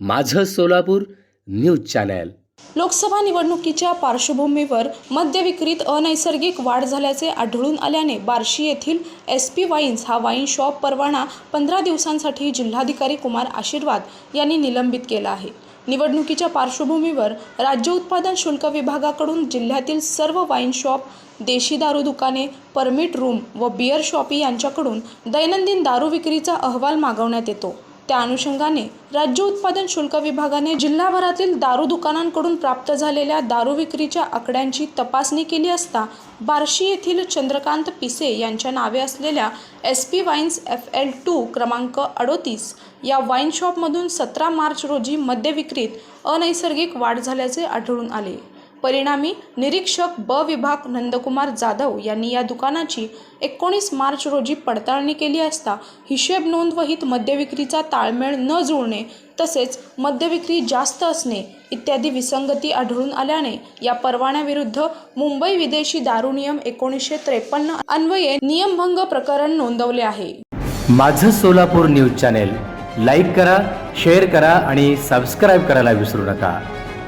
माझं Solapur news channel. Lok Sabha निवडणुकीच्या पार्श्वभूमीवर मद्य विक्रीत अनैसर्गिक वाढ झाल्याचे आढळून आल्याने बार्शी येथील एस पी वाईन्स हा वाईन शॉप परवाना पंधरा दिवसांसाठी जिल्हाधिकारी कुमार आशीर्वाद यांनी निलंबित केला आहे. निवडणुकीच्या पार्श्वभूमीवर राज्य उत्पादन शुल्क विभागाकडून जिल्ह्यातील सर्व वाईन शॉप देशी दारू दुकाने परमिट रूम व बिअर शॉपी यांच्याकडून दैनंदिन दारू विक्रीचा अहवाल मागवण्यात येतो. त्या अनुषंगाने राज्य उत्पादन शुल्क विभागाने जिल्हाभरातील दारू दुकानांकडून प्राप्त झालेल्या दारू विक्रीच्या आकड्यांची तपासणी केली असता बार्शी येथील चंद्रकांत पिसे यांच्या नावे असलेल्या S P wines F L two क्रमांक अडोतीस या वाईन शॉपमधून सतरा मार्च रोजी मद्य विक्रीत अनैसर्गिक वाढ झाल्याचे आढळून आले. परिणामी निरीक्षक ब विभाग नंदकुमार जाधव यांनी या दुकानाची एकोणीस मार्च रोजी पडताळणी केली असता हिशेब नोंदवहीत मद्यविक्रीचा ताळमेळ न जुळणे तसेच मद्यविक्री जास्त असणे इत्यादी विसंगती आढळून आल्याने या परवान्याविरुद्ध मुंबई विदेशी दारू नियम एकोणीसशे त्रेपन्न अन्वये नियमभंग प्रकरण नोंदवले आहे. माझं सोलापूर न्यूज चॅनेल लाईक करा शेअर करा आणि सबस्क्राईब करायला विसरू नका.